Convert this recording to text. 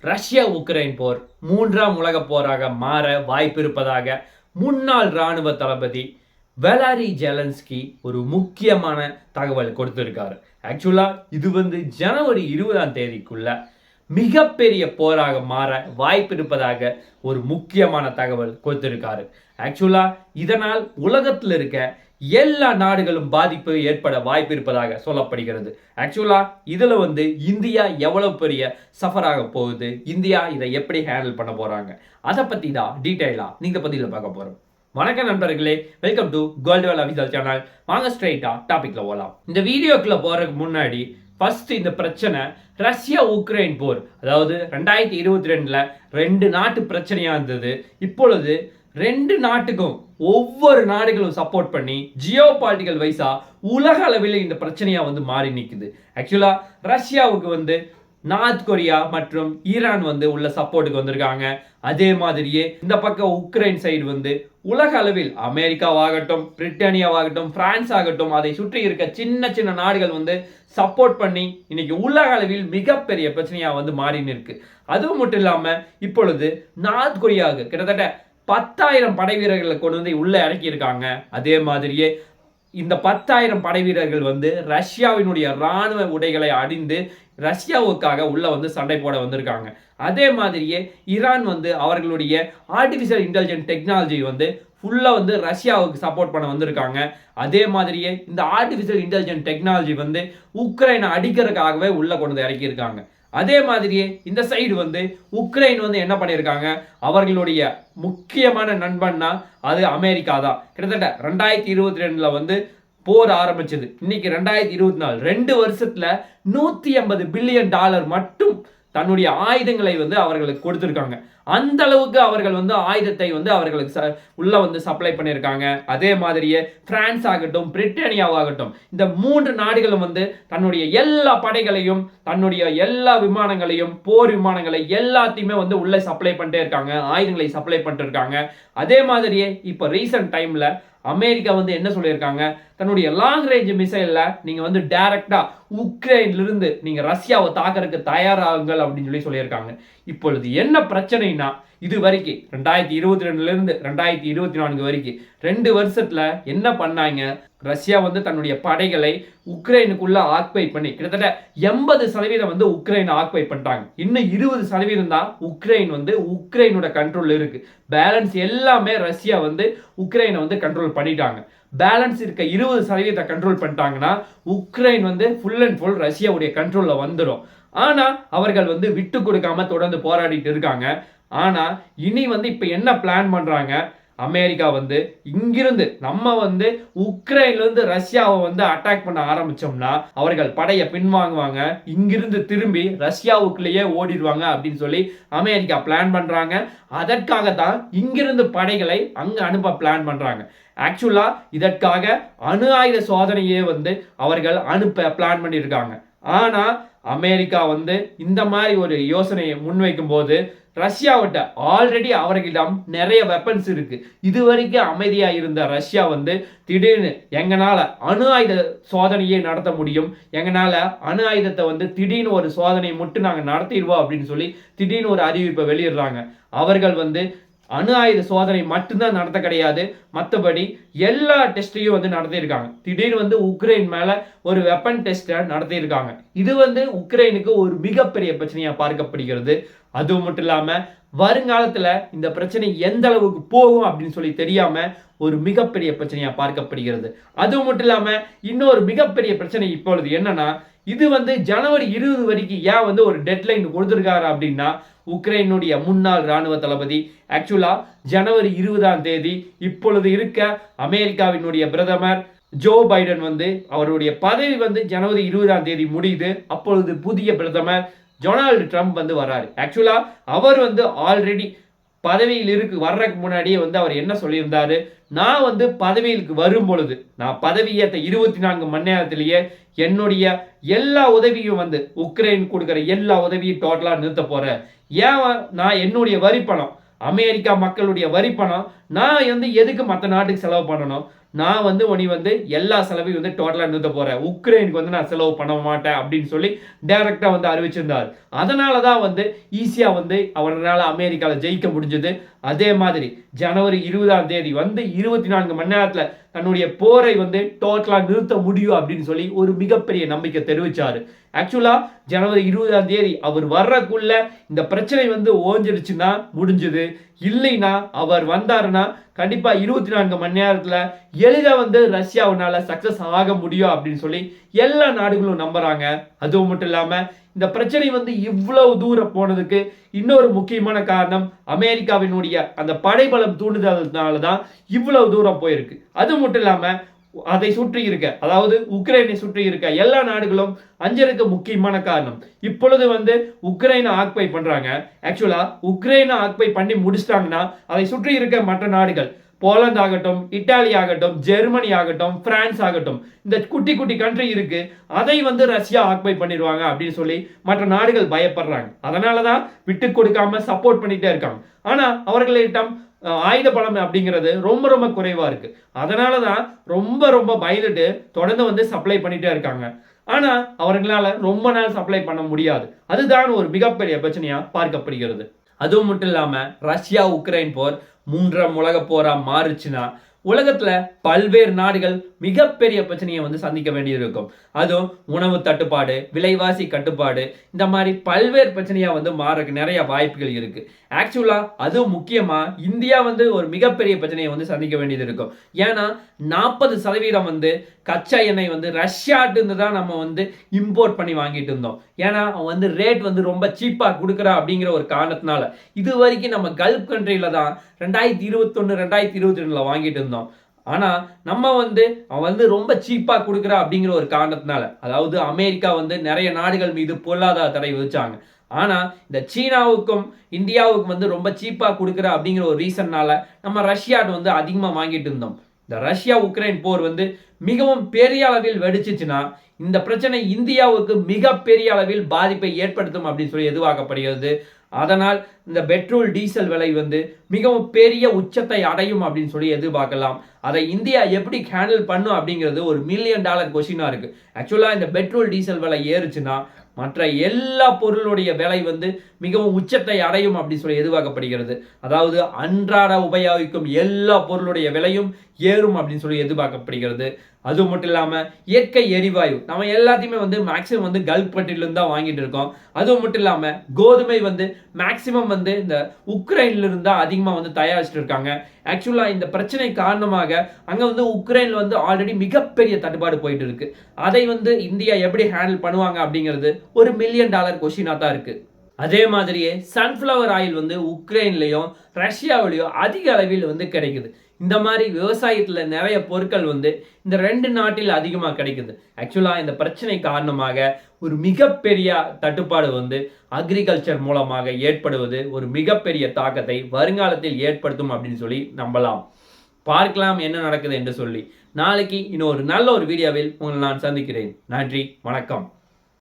Russia Ukraine போர் மூன்றாம் உலகப் போராக மாற வாய்ப்பு இருப்பதாக முன்னாள் இராணுவ தளபதி வெலாரி ஜெலன்ஸ்கி ஒரு முக்கியமான தகவல் கொடுத்திருக்காரு. ஆக்சுவலாக இது வந்து ஜனவரி இருபதாம் தேதிக்குள்ள மிகப்பெரிய போராக மாற வாய்ப்பு இருப்பதாக ஒரு முக்கியமான தகவல் கொடுத்திருக்காரு. ஆக்சுவலாக இதனால் உலகத்தில் இருக்க எல்லா நாடுகளும் பாதிப்பு ஏற்பட வாய்ப்பு இருப்பதாக சொல்லப்படுகிறது. ஆக்சுவலாக இதில் வந்து இந்தியா எவ்வளவு பெரிய சஃபர் போகுது? இந்தியா இதை எப்படி ஹேண்டில் பண்ண போகிறாங்க அதை பற்றி தான் டீட்டெயிலாக நீங்கள் பதில பார்க்க போகிறோம் வணக்கம் நண்பர்களே welcome to gold Vel official channel வாங்க ஸ்ட்ரைட்டா டாபிக்ல போகலாம் இந்த வீடியோக்குள்ள போறதுக்கு முன்னாடி ஃபர்ஸ்ட் இந்த பிரச்சனை ரஷ்யா உக்ரைன் போர். அதாவது ரெண்டாயிரத்தி இருபத்தி ரெண்டுல ரெண்டு நாட்டு பிரச்சனையா இருந்தது. இப்பொழுது ரெண்டு நாட்டுக்கும் ஒவ்வொரு நாடுகளும் சப்போர்ட் பண்ணி ஜியோ பாலிட்டிக்கல் வைஸா உலக அளவில் இந்த பிரச்சனையா வந்து மாறி நிற்குது ஆக்சுவலா ரஷ்யாவுக்கு வந்து நார்த் கொரியா மற்றும் ஈரான் வந்து உள்ள சப்போர்ட்டுக்கு வந்திருக்காங்க. அதே மாதிரியே இந்த பக்கம் உக்ரைன் சைடு வந்து உலக அளவில் அமெரிக்காவாகட்டும் பிரிட்டானியாவாகட்டும் பிரான்ஸ் ஆகட்டும் அதை சுற்றி இருக்க சின்ன சின்ன நாடுகள் வந்து சப்போர்ட் பண்ணி இன்னைக்கு உலக அளவில் மிகப்பெரிய பிரச்சனையாக வந்து மாறின்னு இருக்கு அதுவும் மட்டும் இல்லாமல் இப்பொழுது நார்த் கொரியாவுக்கு கிட்டத்தட்ட பத்தாயிரம் படை வீரர்களை கொண்டு வந்து உள்ளே இறக்கியிருக்காங்க. அதே மாதிரியே இந்த பத்தாயிரம் படை வீரர்கள் வந்து ரஷ்யாவினுடைய ராணுவ உடைகளை அணிந்து ரஷ்யாவுக்காக உள்ளே வந்து சண்டை போட வந்திருக்காங்க. அதே மாதிரியே ஈரான் வந்து அவர்களுடைய ஆர்டிஃபிஷியல் இன்டெலிஜென்ட் டெக்னாலஜி வந்து ஃபுல்லாக வந்து ரஷ்யாவுக்கு சப்போர்ட் பண்ண வந்திருக்காங்க. அதே மாதிரியே இந்த ஆர்டிஃபிஷியல் இன்டெலிஜென்ட் டெக்னாலஜி வந்து உக்ரைனை அடிக்கிறதுக்காகவே உள்ளே கொண்டு வந்து இறக்கியிருக்காங்க. அதே மாதிரியே இந்த சைடு வந்து உக்ரைன் வந்து என்ன பண்ணியிருக்காங்க? அவர்களுடைய முக்கியமான நண்பன்னா அது அமெரிக்கா தான். கிட்டத்தட்ட ரெண்டாயிரத்தி இருபத்தி ரெண்டில் வந்து போர் ஆரம்பிச்சது. இன்னைக்கு ரெண்டாயிரத்தி இருபத்தி நாலு. ரெண்டு வருஷத்துல நூத்தி ஐம்பது பில்லியன் டாலர் மட்டும் தன்னுடைய ஆயுதங்களை வந்து அவர்களுக்கு கொடுத்துருக்காங்க. அந்த அளவுக்கு அவர்கள் வந்து ஆயுதத்தை வந்து அவர்களுக்கு ச- உள்ளே வந்து சப்ளை பண்ணியிருக்காங்க. அதே மாதிரியே பிரான்ஸ் ஆகட்டும் பிரிட்டானியாவாகட்டும் இந்த மூன்று நாடுகளும் வந்து தன்னுடைய எல்லா படைகளையும் தன்னுடைய எல்லா விமானங்களையும் போர் விமானங்களை எல்லாத்தையுமே வந்து உள்ளே சப்ளை பண்ணிட்டே இருக்காங்க ஆயுதங்களை சப்ளை பண்ணிட்டு இருக்காங்க. அதே மாதிரியே இப்போ ரீசன்ட் டைமில் அமெரிக்கா வந்து என்ன சொல்லியிருக்காங்க? தன்னுடைய லாங் ரேஞ்ச் மிசைலில் நீங்கள் வந்து டைரக்டா உக்ரைன்லேருந்து இருந்து ரஷ்யாவை தாக்கறதுக்கு தயாராகுங்கள் அப்படின்னு சொல்லி சொல்லியிருக்காங்க. இப்பொழுது என்ன பிரச்சனைனா இது வரைக்கும் ரெண்டாயிரத்தி இருபத்தி ரெண்டுலேருந்து ரெண்டாயிரத்தி இருபத்தி நான்கு வரைக்கும் ரெண்டு வருஷத்தில் என்ன பண்ணாங்க? ரஷ்யா வந்து தன்னுடைய படைகளை உக்ரைனுக்குள்ள ஆக்குபை பண்ணி கிட்டத்தட்ட எண்பது சதவீதம் வந்து உக்ரைனை ஆக்குபை பண்ணிட்டாங்க. இன்னும் இருபது சதவீதம் தான் உக்ரைன் வந்து உக்ரைனோட கண்ட்ரோல் இருக்கு. பேலன்ஸ் எல்லாமே ரஷ்யா வந்து உக்ரைனை வந்து கண்ட்ரோல் பண்ணிட்டாங்க. பேலன்ஸ் இருக்க இருபது சதவீதத்தை கண்ட்ரோல் பண்ணிட்டாங்கன்னா உக்ரைன் வந்து ஃபுல் அண்ட் ஃபுல் ரஷ்யாவுடைய கண்ட்ரோலில் வந்துடும் ஆனால் அவர்கள் வந்து விட்டு கொடுக்காம தொடர்ந்து போராடிட்டு இருக்காங்க. ஆனால் இனி வந்து இப்போ என்ன பிளான் பண்ணுறாங்க அமெரிக்கா வந்து இங்கிருந்து நம்ம வந்து உக்ரைன்லேருந்து ரஷ்யாவை வந்து அட்டாக் பண்ண ஆரம்பிச்சோம்னா அவர்கள் படையை பின்வாங்குவாங்க. இங்கிருந்து திரும்பி ரஷ்யாவுக்குள்ளேயே ஓடிடுவாங்க அப்படின்னு சொல்லி அமெரிக்கா பிளான் பண்ணுறாங்க அதற்காக தான் இங்கிருந்து படைகளை அங்கே அனுப்ப பிளான் பண்ணுறாங்க ஆக்சுவலாக இதற்காக அணு ஆயுத சோதனையே வந்து அவர்கள் அனுப்ப பிளான் பண்ணியிருக்காங்க. ஆனால் அமெரிக்கா வந்து இந்த மாதிரி ஒரு யோசனையை முன்வைக்கும் போது ரஷ்யாவிட்ட ஆல்ரெடி அவர்களிடம் நிறைய வெப்பன்ஸ் இருக்கு. இது வரைக்கும் அமைதியா இருந்த ரஷ்யா வந்து திடீர்னு எங்கனால அணு ஆயுத சோதனையை நடத்த முடியும் எங்கனால அணு ஆயுதத்தை வந்து திடீர்னு ஒரு சோதனையை மட்டும் நாங்கள் நடத்திடுவோம் அப்படின்னு சொல்லி திடீர்னு ஒரு அறிவிப்பை வெளியிடுறாங்க. அவர்கள் வந்து அணு ஆயுத சோதனை மட்டும்தான் நடத்த கிடையாது. மற்றபடி எல்லா டெஸ்ட்டையும் வந்து நடத்தியிருக்காங்க. திடீர்னு வந்து உக்ரைன் மேலே ஒரு வெப்பன் டெஸ்ட்டை நடத்தியிருக்காங்க. இது வந்து உக்ரைனுக்கு ஒரு மிகப்பெரிய பிரச்சனையாக பார்க்கப்படுகிறது. அது மட்டும் இல்லாமல் வருங்காலத்தில் இந்த பிரச்சனை எந்த அளவுக்கு போகும் அப்படின்னு சொல்லி தெரியாமல் ஒரு மிகப்பெரிய பிரச்சனையாக பார்க்கப்படுகிறது. அது மட்டும் இல்லாமல் இன்னொரு மிகப்பெரிய பிரச்சனை இப்பொழுது என்னன்னா இது வந்து ஜனவரி இருபது வரைக்கும் ஏன் வந்து ஒரு டெட்லைன் கொடுத்துருக்காரு அப்படின்னா உக்ரைனுடைய முன்னாள் ராணுவ தளபதி ஆக்சுவலா ஜனவரி இருபதாம் தேதி இப்பொழுது இருக்க அமெரிக்காவினுடைய பிரதமர் ஜோ பைடன் வந்து அவருடைய பதவி வந்து ஜனவரி இருபதாம் தேதி முடியுது. அப்பொழுது புதிய பிரதமர் டொனால்டு ட்ரம்ப் வந்து வராரு. ஆக்சுவலா அவர் வந்து ஆல்ரெடி பதவியில் இருக்கு வர்றதுக்கு முன்னாடியே வந்து அவர் என்ன சொல்லியிருந்தாரு? நான் வந்து பதவியிலுக்கு வரும் பொழுது நான் பதவியேற்ற இருபத்தி நான்கு மணி நேரத்திலேயே என்னுடைய எல்லா உதவியும் வந்து உக்ரைன் கொடுக்குற எல்லா உதவியும் டோட்டலாக நிறுத்த போறேன். ஏன் நான் என்னுடைய வரி பணம் அமெரிக்கா மக்களுடைய வரி பணம் நான் வந்து எதுக்கு மற்ற நாட்டுக்கு செலவு பண்ணணும்? நான் வந்து உனி வந்து எல்லா செலவையும் வந்து டோட்டலாக நிறுத்த போகிறேன் உக்ரைனுக்கு வந்து நான் செலவு பண்ண மாட்டேன் அப்படின்னு சொல்லி டைரெக்டாக வந்து அறிவிச்சிருந்தார். அதனால தான் வந்து ஈஸியாக வந்து அவரால் அமெரிக்காவில் ஜெயிக்க முடிஞ்சது. அதே மாதிரி ஜனவரி இருபதாம் தேதி வந்து இருபத்தி நான்கு மணி நேரத்தில் தன்னுடைய போரை வந்து டோட்டலாக நிறுத்த முடியும் அப்படின்னு சொல்லி ஒரு மிகப்பெரிய நம்பிக்கை தெரிவித்தார் ஆக்சுவலாக ஜனவரி இருபதாம் தேதி அவர் வர்றக்குள்ள இந்த பிரச்சனை வந்து ஓஞ்சிருச்சுன்னா முடிஞ்சது. இல்லைன்னா அவர் வந்தாருன்னா கண்டிப்பாக இருபத்தி நான்கு மணி நேரத்தில் எளிதா வந்து ரஷ்யாவுனால சக்ஸஸ் ஆக முடியும் அப்படின்னு சொல்லி எல்லா நாடுகளும் நம்புறாங்க. அதுவும் மட்டும் இல்லாமல் இந்த பிரச்சனை வந்து இவ்வளவு தூரம் போனதுக்கு இன்னொரு முக்கியமான காரணம் அமெரிக்காவினுடைய அந்த படைபலம் தூண்டுதல்னால தான் இவ்வளவு தூரம் போயிருக்கு. அது மட்டும் இல்லாமல் அதை சுற்றி இருக்க அதாவது உக்ரைனை சுற்றி இருக்க எல்லா நாடுகளும் அஞ்சலுக்கு முக்கியமான காரணம். இப்பொழுது வந்து உக்ரைனை ஆக்பை பண்றாங்க. ஆக்சுவலா உக்ரைனை ஆக்பை பண்ணி முடிச்சிட்டாங்கன்னா அதை சுற்றி இருக்க மற்ற நாடுகள் போலந்து ஆகட்டும் இட்டாலி ஆகட்டும் ஜெர்மனி ஆகட்டும் பிரான்ஸ் ஆகட்டும். இந்த குட்டி குட்டி கண்ட்ரி இருக்கு. அதை வந்து ரஷ்யா ஆக்பை பண்ணிடுவாங்க அப்படின்னு சொல்லி மற்ற நாடுகள் பயப்படுறாங்க. அதனால தான் விட்டு கொடுக்காம சப்போர்ட் பண்ணிட்டே இருக்காங்க. ஆனால் அவர்களிடம் ஆயுத பலம் அப்படிங்கிறது ரொம்ப ரொம்ப குறைவாக இருக்கு. அதனால தான் ரொம்ப ரொம்ப பயந்துட்டு தொடர்ந்து வந்து சப்ளை பண்ணிகிட்டே இருக்காங்க. ஆனால் அவர்களால ரொம்ப நாள் சப்ளை பண்ண முடியாது. அதுதான் ஒரு மிகப்பெரிய பிரச்சனையாக பார்க்கப்படுகிறது. அதுவும் மட்டும் இல்லாமல் ரஷ்யா உக்ரைன் போர் மூன்றாம் உலக போரா மாறுச்சுன்னா உலகத்தில் பல்வேறு நாடுகள் மிகப்பெரிய பிரச்சனையை வந்து சந்திக்க வேண்டியிருக்கும். அதுவும் உணவு தட்டுப்பாடு விலைவாசி கட்டுப்பாடு இந்த மாதிரி பல்வேறு பிரச்சனையாக வந்து மாறக்கு நிறைய வாய்ப்புகள் இருக்குது ஆக்சுவலாக அதுவும் முக்கியமாக இந்தியா வந்து ஒரு மிகப்பெரிய பிரச்சனையை வந்து சந்திக்க வேண்டியது இருக்கும் ஏன்னா நாற்பது சதவீதம் வந்து கச்சா எண்ணெய் வந்து ரஷ்யாட்டு தான் நம்ம வந்து இம்போர்ட் பண்ணி வாங்கிட்டு இருந்தோம். ஏன்னா அவன் வந்து ரேட் வந்து ரொம்ப சீப்பாக கொடுக்குறா அப்படிங்கிற ஒரு காரணத்தினால இது வரைக்கும் நம்ம கல்ஃப் கண்ட்ரியில தான் ரெண்டாயிரத்தி இருபத்தொன்று ரெண்டாயிரத்தி இருபத்தி ரெண்டில் வாங்கிட்டு இருந்தோம். ஆனால் நம்ம வந்து அவன் வந்து ரொம்ப சீப்பாக கொடுக்குறா அப்படிங்கிற ஒரு காரணத்தினால அதாவது அமெரிக்கா வந்து நிறைய நாடுகள் மீது பொருளாதார தடை விதிச்சாங்க. ஆனால் இந்த சீனாவுக்கும் இந்தியாவுக்கும் வந்து ரொம்ப சீப்பாக கொடுக்குறா அப்படிங்கிற ஒரு ரீசன்னால நம்ம ரஷ்யாட்டு வந்து அதிகமாக வாங்கிட்டு இருந்தோம். இந்த ரஷ்யா உக்ரைன் போர் வந்து மிகவும் பெரிய அளவில் வெடிச்சிச்சுன்னா இந்த பிரச்சனை இந்தியாவுக்கு மிகப்பெரிய அளவில் பாதிப்பை ஏற்படுத்தும் அப்படின்னு சொல்லி எதிர்பார்க்கப்படுகிறது. அதனால் இந்த பெட்ரோல் டீசல் விலை வந்து மிகவும் பெரிய உச்சத்தை அடையும் அப்படின்னு சொல்லி எதிர்பார்க்கலாம். அதை இந்தியா எப்படி ஹேண்டில் பண்ணும் அப்படிங்கிறது ஒரு மில்லியன் டாலர் கொஷினாக இருக்குது ஆக்சுவலாக இந்த பெட்ரோல் டீசல் விலை ஏறுச்சுன்னா மற்ற எல்லா பொருளுடைய விலை வந்து மிகவும் உச்சத்தை அடையும் அப்படின்னு சொல்லி எதிர்பார்க்கப்படுகிறது. அதாவது அன்றாட உபயோகிக்கும் எல்லா பொருளுடைய விலையும் ஏறும் அப்படின்னு சொல்லி எதிர்பார்க்கப்படுகிறது. அது மட்டும் இல்லாமல் இயற்கை எரிவாயு. நம்ம எல்லாத்தையுமே வந்து மேக்ஸிமம் வந்து கல்ஃப் கண்ட்ரிலேருந்து தான் வாங்கிட்டு இருக்கோம். அதுவும் மட்டும் இல்லாமல் கோதுமை வந்து மேக்ஸிமம் வந்து இந்த உக்ரைன்லேருந்து தான் அதிகமாக வந்து தயாரிச்சுட்டு இருக்காங்க. ஆக்சுவலாக இந்த பிரச்சனை காரணமாக அங்கே வந்து உக்ரைனில் வந்து ஆல்ரெடி மிகப்பெரிய தட்டுப்பாடு போயிட்டு இருக்கு. அதை வந்து இந்தியா எப்படி ஹேண்டில் பண்ணுவாங்க அப்படிங்கிறது ஒரு மில்லியன் டாலர் கொஷினாக தான் இருக்குது அதே மாதிரியே சன்ஃப்ளவர் ஆயில் வந்து உக்ரைன்லேயும் ரஷ்யாவிலையும் அதிக அளவில் வந்து கிடைக்குது. இந்த மாதிரி விவசாயத்தில் நிறைய பொருட்கள் வந்து இந்த ரெண்டு நாட்டில் அதிகமாக கிடைக்குது. ஆக்சுவலாக இந்த பிரச்சனை காரணமாக ஒரு மிகப்பெரிய தட்டுப்பாடு வந்து அக்ரிகல்ச்சர் மூலமாக ஏற்படுவது ஒரு மிகப்பெரிய தாக்கத்தை வருங்காலத்தில் ஏற்படுத்தும் அப்படின்னு சொல்லி நம்பலாம். பார்க்கலாம் என்ன நடக்குது என்று சொல்லி. நாளைக்கு இன்னொரு நல்ல ஒரு வீடியோவில் உங்களை நான் சந்திக்கிறேன். நன்றி வணக்கம்.